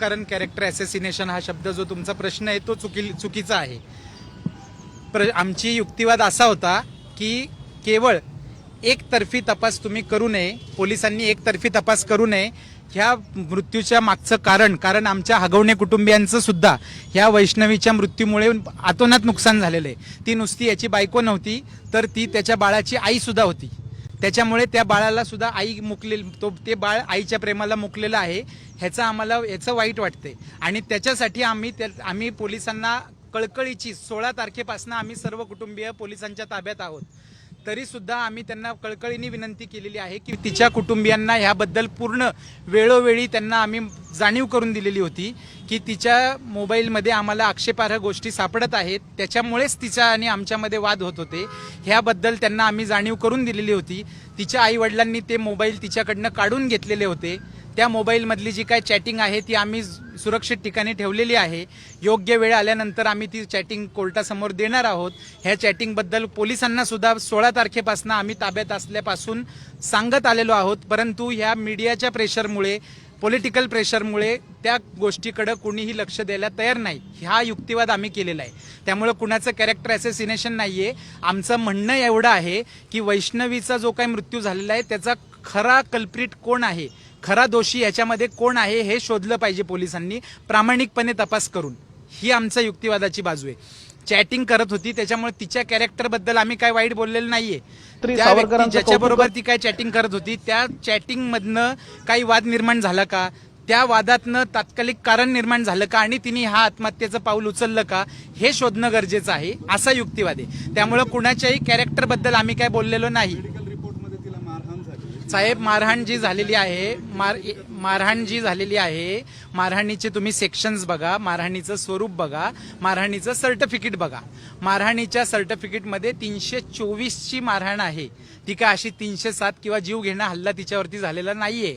कारण कॅरेक्टर ॲसेसिनेशन हा शब्द जो तुमचा प्रश्न आहे तो चुकी चुकीचा आहे. प्र आमची युक्तिवाद असा होता की केवळ एकतर्फी तपास तुम्ही करू नये पोलिसांनी एकतर्फी तपास करू नये ह्या मृत्यूच्या मागचं कारण कारण आमच्या हगवणे कुटुंबियांचं सुद्धा ह्या वैष्णवीच्या मृत्यूमुळे आतोनात नुकसान झालेलं आहे. ती नुसती याची बायको नव्हती तर ती त्याच्या बाळाची आईसुद्धा होती. त्याच्यामुळे त्या बाळाला सुद्धा आई मुकले तो ते बाळ आईच्या प्रेमाला मुकलेलं आहे ह्याचं आम्हाला याचं वाईट वाटते आणि त्याच्यासाठी आम्ही त्या आम्ही पोलिसांना कळकळीची सोळा तारखेपासून आम्ही सर्व कुटुंबीय पोलिसांच्या ताब्यात आहोत. तरी सुद्धा आम्ही त्यांना कळकळीने विनंती केलेली आहे की तिच्या कुटुंबियांना ह्याबद्दल पूर्ण वेळोवेळी त्यांना आम्ही जाणीव करून दिलेली होती की तिच्या मोबाईलमध्ये आम्हाला आक्षेपार्ह गोष्टी सापडत आहेत. त्याच्यामुळेच तिचा आणि आमच्यामध्ये वाद होत होते. ह्याबद्दल त्यांना आम्ही जाणीव करून दिलेली होती. तिच्या आईवडिलांनी ते मोबाईल तिच्याकडनं काढून घेतलेले होते. त्या मोबाईलमधली जी काय चॅटिंग आहे ती आम्ही सुरक्षित ठिकाणी ठेवलेली आहे. योग्य वेळ आल्यानंतर आम्ही ती चॅटिंग कोर्टासमोर देणार आहोत. ह्या चॅटिंगबद्दल पोलिसांना सुद्धा सोळा तारखेपासून आम्ही ताब्यात असल्यापासून सांगत आलेलो आहोत. परंतु ह्या मीडियाच्या प्रेशरमुळे पॉलिटिकल प्रेशरमुळे त्या गोष्टीकडं कुणीही लक्ष द्यायला तयार नाही. हा युक्तिवाद आम्ही केलेला आहे. त्यामुळे कुणाचं कॅरेक्टर ॲसेसिनेशन आहे आमचं म्हणणं एवढं आहे की वैष्णवीचा जो काही मृत्यू झालेला आहे त्याचा खरा कल्प्रिट कोण आहे? खरा दोषी याच्यामध्ये कोण आहे हे शोधलं पाहिजे पोलिसांनी प्रामाणिकपणे तपास करून. ही आमच्या युक्तिवादाची बाजू आहे. चॅटिंग करत होती त्याच्यामुळे तिच्या कॅरेक्टरबद्दल आम्ही काय वाईट बोललेलं नाहीये. त्या व्यक्ती ज्याच्याबरोबर ती काय चॅटिंग करत होती त्या चॅटिंग मधनं काही वाद निर्माण झाला का? त्या वादातनं तात्कालिक कारण निर्माण झालं का? आणि तिने हा आत्महत्येचं पाऊल उचललं का? हे शोधणं गरजेचं आहे असा युक्तिवाद आहे. त्यामुळे कुणाच्याही कॅरेक्टरबद्दल आम्ही काय बोललेलो नाही मेडिकल रिपोर्टमध्ये तिला मारहाण झाली साहेब मारहाण जी झालेली आहे. मार मारहाण जी झालेली आहे. मारहाणीचे तुम्ही सेक्शन्स बघा. मारहाणीचं स्वरूप बघा. मारहाणीचं सर्टिफिकेट बघा. मारहाणीच्या सर्टिफिकेटमध्ये तीनशे चोवीसची मारहाण आहे. ती काय अशी तीनशे सात किंवा जीव घेणं हल्ला तिच्यावरती झालेला नाहीये.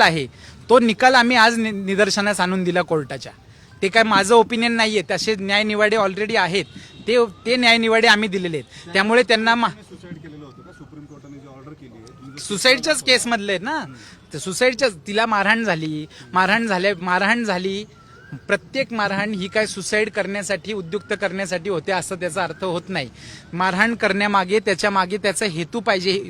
आहे. तो निकाल आम्ही आज नि- निदर्शनास आणून दिला कोर्टाच्या. ते काय माझं ओपिनियन नाहीये. तसे न्यायनिवाडे ऑलरेडी आहेत. ते ते न्यायनिवाडे आम्ही दिलेले आहेत. त्यामुळे त्यांना मा- सुसाईड आहे सुसाईडच्याच केस मधले आहेत ना. ते सुसाईडच्या तिला मारहाण झाली. मारहाण झाल्या मारहाण झाली. प्रत्येक मारहाण ही काय सुसाईड करण्यासाठी उद्युक्त करण्यासाठी होते असं त्याचा अर्थ होत नाही. मारहाण करण्यामागे त्याच्यामागे त्याचा हेतू पाहिजे.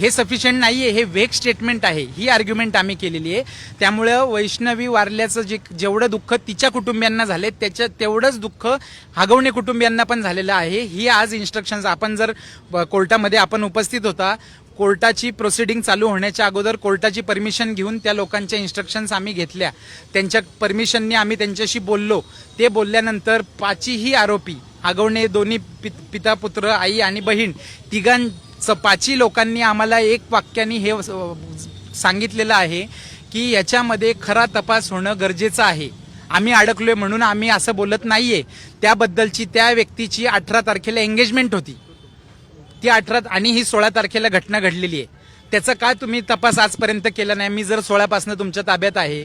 हे सफिशियंट आहे हे वेग स्टेटमेंट आहे. ही आर्ग्युमेंट आम्ही केलेली आहे. त्यामुळं वैष्णवी वारल्याचं जे जेवढं दुःख तिच्या कुटुंबियांना झाले त्याच्या तेवढंच दुःख हागवणे कुटुंबियांना पण झालेलं आहे. ही आज इन्स्ट्रक्शन्स आपण जर कोर्टामध्ये आपण उपस्थित होता कोर्टाची प्रोसिडिंग चालू होण्याच्या अगोदर कोर्टाची परमिशन घेऊन त्या लोकांच्या इन्स्ट्रक्शन्स आम्ही घेतल्या. त्यांच्या परमिशनने आम्ही त्यांच्याशी बोललो. ते बोलल्यानंतर पाचीही आरोपी आगवणे दोन्ही पित- पिता पुत्र आई आणि बहीण तिघां पाची लोकांनी आम्हाला एक वाक्याने हे सांगितलेलं आहे की याच्यामध्ये खरा तपास होणं गरजेचं आहे. आम्ही अडकलोय म्हणून आम्ही असं बोलत नाहीये. त्याबद्दलची त्या व्यक्तीची अठरा तारखेला एंगेजमेंट होती. ती अठरा आणि ही सोळा तारखेला घटना घडलेली आहे. त्याचा काय तुम्ही तपास आजपर्यंत केला नाही? मी जर सोळापासून तुमच्या ताब्यात आहे.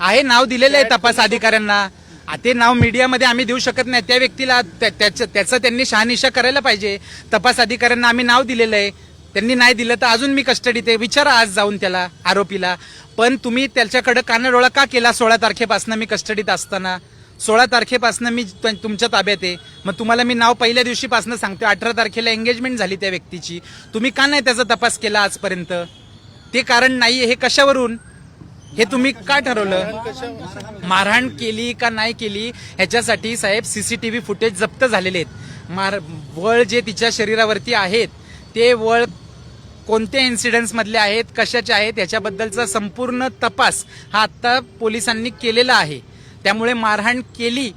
आहे नाव दिलेलं आहे तपास अधिकाऱ्यांना. ते नाव मीडियामध्ये आम्ही देऊ शकत नाही. त्या व्यक्तीला त्या- त्याचं त्याचं त्यांनी शहानिशा करायला पाहिजे. तपास अधिकाऱ्यांना आम्ही नाव दिलेलं आहे. त्यांनी नाही दिलं तर अजून मी कस्टडीत आहे. विचारा आज जाऊन त्याला आरोपीला. पण तुम्ही त्याच्याकडे कानडोळा का केला सोळा तारखेपासून मी कस्टडीत असताना? सोळा तारखेपासून मी तुमच्या ताब्यात आहे. मग तुम्हाला मी नाव पहिल्या दिवशीपासून सांगतो अठरा तारखेला एंगेजमेंट झाली त्या व्यक्तीची. तुम्ही का नाही त्याचा तपास केला आजपर्यंत? ते कारण नाही हे कशावरून? हे तुम्ही का ठरवलं? मारहाण केली का नाही केली? ह्याच्यासाठी साहेब सीसीटीव्ही फुटेज जप्त झालेले आहेत. मार वळ जे तिच्या शरीरावरती आहेत ते वळ कोणत्या इन्सिडेंट्समधले आहेत कशाचे आहेत याच्याबद्दलचा संपूर्ण तपास हा आत्ता पोलिसांनी केलेला आहे. त्यामुळे मारहाण केली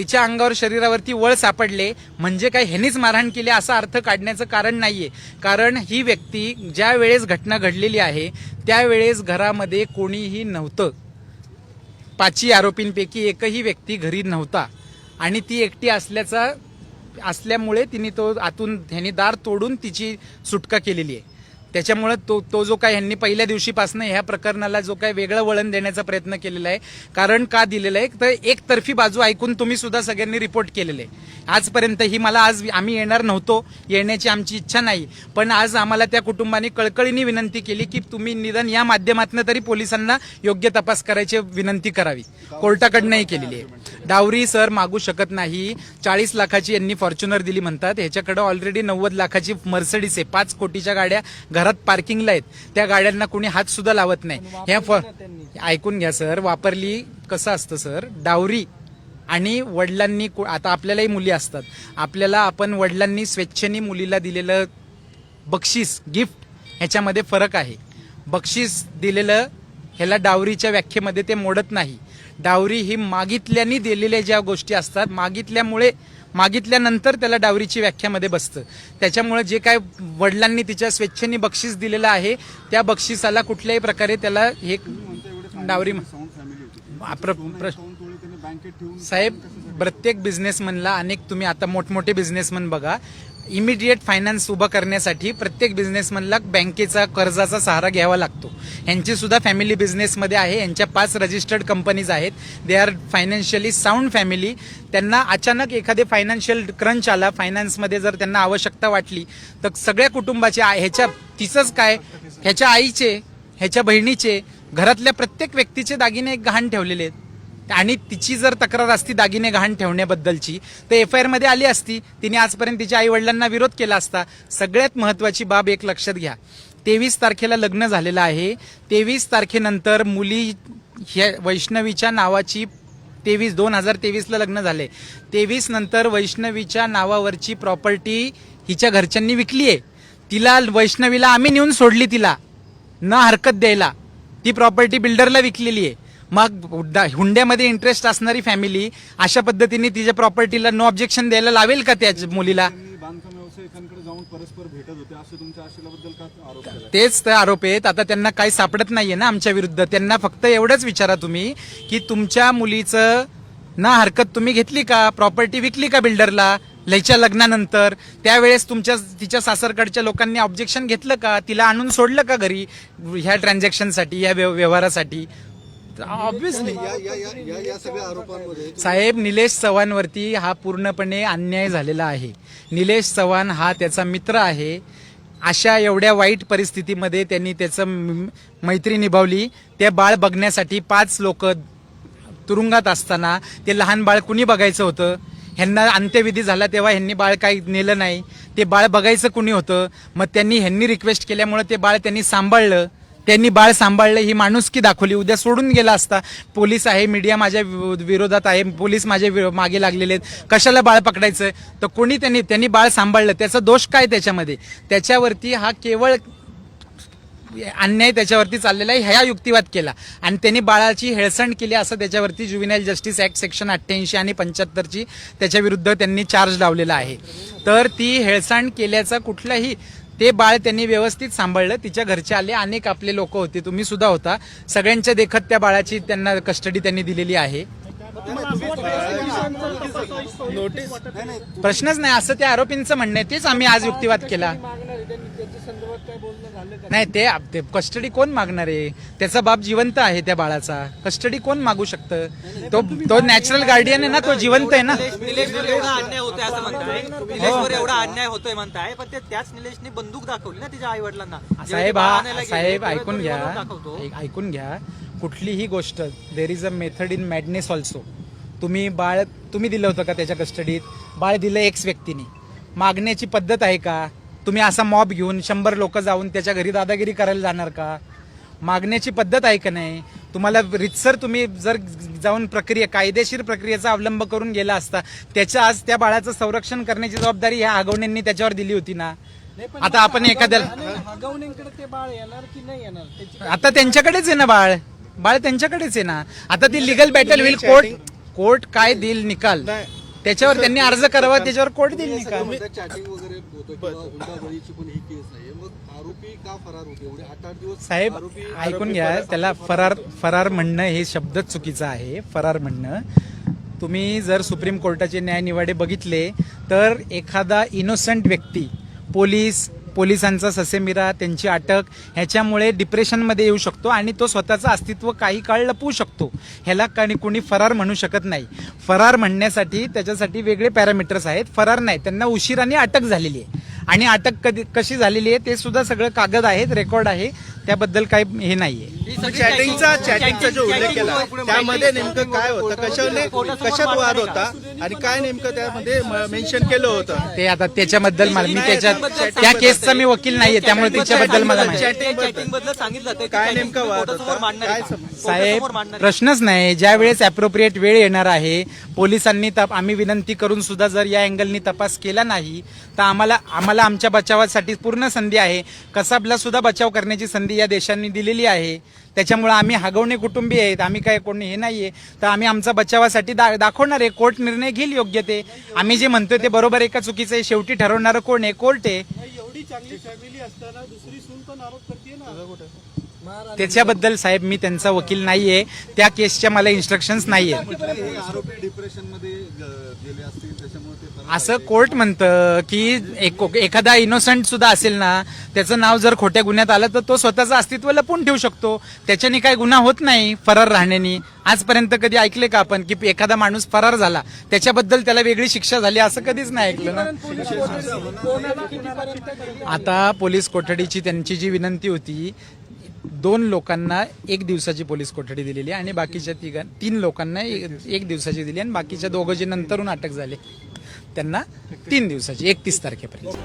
तिच्या अंगावर शरीरावरती वळ सापडले. म्हणजे काय ह्यांनीच मारहाण केली असा अर्थ काढण्याचं कारण नाहीये. कारण ही व्यक्ती ज्या वेळेस घटना घडलेली आहे त्यावेळेस घरामध्ये कोणीही नव्हतं. पाचही आरोपींपैकी एकही व्यक्ती घरी नव्हता. आणि ती एकटी असल्याचा असल्यामुळे तिने तो आतून ह्यांनी दार तोडून तिची सुटका केलेली आहे. त्याच्यामुळं तो तो जो काय ह्यांनी पहिल्या दिवशीपासून ह्या प्रकरणाला जो काय वेगळं वळण देण्याचा प्रयत्न केलेला आहे. कारण का दिलेलं आहे? तर एकतर्फी बाजू ऐकून तुम्ही सुद्धा सगळ्यांनी रिपोर्ट केलेले. आहे आजपर्यंत ही मला आज आम्ही येणार नव्हतो. येण्याची आमची इच्छा नाही. पण आज आम्हाला त्या कुटुंबाने कळकळीने विनंती केली की तुम्ही निदान या माध्यमातून तरी पोलिसांना योग्य तपास करायची विनंती करावी. कोर्टाकडनंही केलेली आहे. डावरी सर मागू शकत नाही. चाळीस लाखाची यांनी फॉर्च्युनर दिली म्हणतात. ह्याच्याकडे ऑलरेडी नव्वद लाखाची मर्सडीस आहे. पाच कोटीच्या गाड्या घरात पार्किंगला आहेत. त्या गाड्यांना कोणी हात सुद्धा लावत नाही. ह्या फ- ऐकून घ्या सर. वापरली कसं असतं सर? डावरी आणि वडिलांनी को- आता आपल्यालाही मुली असतात. आपल्याला आपण वडिलांनी स्वेच्छेने मुलीला दिलेलं बक्षीस गिफ्ट ह्याच्यामध्ये फरक आहे. बक्षीस दिलेलं ह्याला डावरीच्या व्याख्येमध्ये ते मोडत नाही. डावरी ही मागितल्याने दिलेल्या ज्या गोष्टी असतात मागितल्यामुळे मागितल्यानंतर त्याला डावरीची व्याख्यामध्ये बसतं. त्याच्यामुळे जे काय वडिलांनी तिच्या स्वेच्छेने बक्षीस दिलेलं आहे त्या बक्षिसाला कुठल्याही प्रकारे त्याला हे डावरी साहेब प्रत्येक बिझनेसमनला अनेक तुम्ही आता मोठमोठे बिझनेसमन बघा. इमिडिएट फायनान्स उभं करण्यासाठी प्रत्येक बिझनेसमनला बँकेचा कर्जाचा सहारा घ्यावा लागतो. यांची सुद्धा फॅमिली बिझनेसमध्ये आहे. यांच्या पाच रजिस्टर्ड कंपनीज आहेत. They are financially sound family त्यांना अचानक एखादे फायनान्शियल क्रंच आला फायनान्समध्ये जर त्यांना आवश्यकता वाटली तर सगळ्या कुटुंबाचे ह्याच्या तिचंच काय? ह्याच्या आईचे ह्याच्या बहिणीचे घरातल्या प्रत्येक व्यक्तीचे दागिने एक गहाण ठेवलेले आहेत. आणि तिची जर तक्रार असती दागिने गहाण ठेवण्याबद्दलची तर एफ आय आरमध्ये आली असती. तिने आजपर्यंत तिच्या आई वडिलांना विरोध केला असता. सगळ्यात महत्वाची बाब एक लक्षात घ्या. तेवीस तारखेला लग्न झालेलं आहे. तेवीस तारखेनंतर मुली ह्या वैष्णवीच्या नावाची तेवीस दोन हजार तेवीसला लग्न झाले. तेवीस नंतर वैष्णवीच्या नावावरची प्रॉपर्टी हिच्या घरच्यांनी विकली आहे. तिला वैष्णवीला आम्ही नेऊन सोडली तिला. न हरकत द्यायला. ती प्रॉपर्टी बिल्डरला विकलेली आहे. मग दा- हुंड्यामध्ये इंटरेस्ट असणारी फॅमिली अशा पद्धतीने तिच्या प्रॉपर्टीला नो ऑब्जेक्शन द्यायला लावेल का त्या मुलीला? तेच ते आरोप आहेत. आता त्यांना काही सापडत नाहीये ना आमच्या विरुद्ध. त्यांना फक्त एवढंच विचारा तुम्ही की तुमच्या मुलीचं ना हरकत तुम्ही घेतली का? प्रॉपर्टी विकली का बिल्डरला लयच्या लग्नानंतर? त्यावेळेस तुमच्या तिच्या सासरकडच्या लोकांनी ऑब्जेक्शन घेतलं का? तिला आणून सोडलं का घरी? ह्या ट्रान्झॅक्शनसाठी या व्यव- व्यवहारासाठी? ऑब्विसली साहेब निलेश चव्हाणवरती हा पूर्णपणे अन्याय झालेला आहे. निलेश चव्हाण हा त्याचा मित्र आहे. अशा एवढ्या वाईट परिस्थितीमध्ये त्यांनी त्याचं मैत्री निभावली. ते बाळ बघण्यासाठी पाच लोक तुरुंगात असताना ते लहान बाळ कुणी बघायचं होतं? ह्यांना अंत्यविधी झाला तेव्हा ह्यांनी बाळ काही नेलं नाही. ते बाळ बघायचं कुणी होतं? मग त्यांनी ह्यांनी रिक्वेस्ट केल्यामुळे ते बाळ त्यांनी सांभाळलं. त्यांनी बाळ सांभाळलं ही माणुसकी दाखवली. उद्या सोडून गेला असता. पोलीस आहे मीडिया माझ्या वि- विरोधात आहे. पोलीस माझ्या वि- मागे लागलेले आहेत. कशाला बाळ पकडायचं? तर कोणी त्यांनी त्यांनी बाळ सांभाळलं. त्याचा दोष काय त्याच्यामध्ये? त्याच्यावरती हा केवळ अन्याय त्याच्यावरती चाललेला आहे. ह्या युक्तिवाद केला. आणि त्यांनी बाळाची हेळसण केली असं त्याच्यावरती जुविनाईल जस्टिस ऍक्ट सेक्शन अठ्ठ्याऐंशी आणि पंच्याहत्तरची त्याच्या विरुद्ध त्यांनी चार्ज लावलेला आहे. तर ती हेळसांड केल्याचा कुठलाही ते बाळ त्यांनी व्यवस्थित सांभाळलं तिच्या घरचे आले अनेक आपले लोक होते तुम्ही सुद्धा होता. सगळ्यांच्या देखत त्या बाळाची त्यांना कस्टडी त्यांनी दिलेली आहे. प्रश्नच नाही असं त्या आरोपींचं म्हणणं आहे तेच आम्ही आज युक्तिवाद केला. नाही ते ते कस्टडी कोण मागणार आहे? त्याचा बाप जिवंत आहे त्या बाळाचा. कस्टडी कोण मागू शकतं? तो तो नॅचरल गार्डियन आहे ना तो जिवंत आहे ना? निलेशवर एवढा अन्याय होतोय असं म्हणताय. निलेशवर एवढा अन्याय होतोय म्हणताय पण ते त्याच निलेशने बंदूक दाखवली ना तिच्या आई वडिलांना साहेब हा साहेब ऐकून घ्या. ऐक- ऐकून घ्या. कुठलीही गोष्ट there is a method in madness also तुम्ही बाळ तुम्ही दिलं होतं का त्याच्या कस्टडीत बाळ दिलं एक्स व्यक्तीने. मागण्याची पद्धत आहे का? तुम्ही असा मॉब घेऊन शंभर लोक जाऊन त्याच्या घरी दादागिरी करायला जाणार का? मागण्याची पद्धत आहे का नाही? तुम्हाला रितसर तुम्ही जर जाऊन प्रक्रिया कायदेशीर प्रक्रियेचा अवलंब करून गेला असता त्याच्या आज त्या बाळाचं संरक्षण करण्याची जबाबदारी ह्या आगवण्यांनी त्याच्यावर दिली होती ना? आता आपण एखाद्याला हगवणींकडे ते बाळ येणार की नाही येणार? त्याची आता त्यांच्याकडेच आहे ना बाळ? बाळ त्यांच्याकडेच आहे ना? आता ती लिगल बॅटल होईल कोर्ट कोर्ट काय देईल निकाल? त्याच्यावर त्यांनी अर्ज करावा त्याच्यावर कोर्ट देईल निकाल चॅटिंग वगैरे होतं किंवा हुंडाबळीची पण ही केस नाहीये मग आरोपी का फरार होते एवढे आठ आठ दिवस साहेब ऐकून घ्या त्याला फरार फरार म्हणणं हे शब्दच चुकीचं आहे फरार म्हणणं तुम्ही जर सुप्रीम कोर्टाचे न्यायनिवाडे बघितले तर एखादा इनोसंट व्यक्ती पोलीस पोलिसांचा ससेमिरा त्यांची अटक ह्याच्यामुळे डिप्रेशनमध्ये येऊ शकतो आणि तो स्वतःचं अस्तित्व काही काळ लपवू शकतो. ह्याला काही कोणी फरार म्हणू शकत नाही. फरार म्हणण्यासाठी त्याच्यासाठी वेगळे पॅरामीटर्स आहेत. फरार नाही त्यांना उशिराने अटक झालेली आहे. आणि अटक कधी कशी झालेली आहे ते सुद्धा सगळं कागद आहेत रेकॉर्ड आहे. त्याबद्दल काही हे नाहीये. ही चॅटिंगचा चॅटिंगचा जो उल्लेख केला त्यामध्ये नेमकं काय होतं? कशाने कशात वाद होता? आणि काय नेमकं त्यामध्ये मेन्शन केलं होतं? ते आता त्याच्याबद्दल मला मी त्याच्या Chatting त्या केसचा मी वकील नाहीये त्यामुळे त्याच्याबद्दल मला माहिती चॅटिंगबद्दल सांगितलं ते काय नेमका वाद कोर्टासमोर काय आहे का? समज- साहेब कोर्टासमोर मांडणार आहे. प्रश्नच नाही. ज्या वेळेस अप्रोप्रिएट वेळ येणार आहे पोलिसांनी तप आम्ही विनंती करून सुद्धा जर या अँगलनी तपास केला नाही तर आम्हाला आम्हाला आमच्या बचावासाठी पूर्ण संधी आहे. कसाबला सुद्धा बचाव करण्याची संधी या देशांनी दिलेली आहे. त्याच्यामुळे आम्ही हगवणे कुटुंबी आहेत. आम्ही काय कोणी हे नाहीये. तर आम्ही आमचा बचावासाठी दा दाखवणार आहे. कोर्ट निर्णय घेईल योग्य ते. आम्ही जे म्हणतोय ते बरोबर आहे का चुकीचं आहे? शेवटी ठरवणारं कोण आहे? कोर्ट आहे. एवढी चांगली फॅमिली असताना दुसरी सून पण आरोप करते ना. त्याच्याबद्दल साहेब मी त्यांचा वकील नाहीये. त्या केसच्या मला इन्स्ट्रक्शन्स नाहीये. हे आरोपी डिप्रेशनमध्ये गेले असतील. त्याच्यामुळे असं कोर्ट म्हणतं की एक- एखादा इनोसंट सुद्धा असेल ना त्याचं नाव जर खोट्या गुन्ह्यात आलं तर तो स्वतःचं अस्तित्व लपून ठेवू शकतो. त्याच्याने काय गुन्हा होत नाही फरार राहण्याने. आजपर्यंत कधी ऐकले का आपण की एखादा माणूस फरार झाला? त्याच्याबद्दल त्याला वेगळी शिक्षा झाली असं कधीच नाही ऐकलं ना. आता पोलीस कोठडीची त्यांची जी विनंती होती दोन लोकांना एक दिवसाची पोलीस कोठडी दिलेली आहे आणि बाकीच्या तिघां तीन लोकांना एक एक दिवसाची दिली आणि बाकीच्या दोघं जे नंतरून अटक झाले. त्यांना तीन दिवसाची एकतीस तारखेपर्यंत.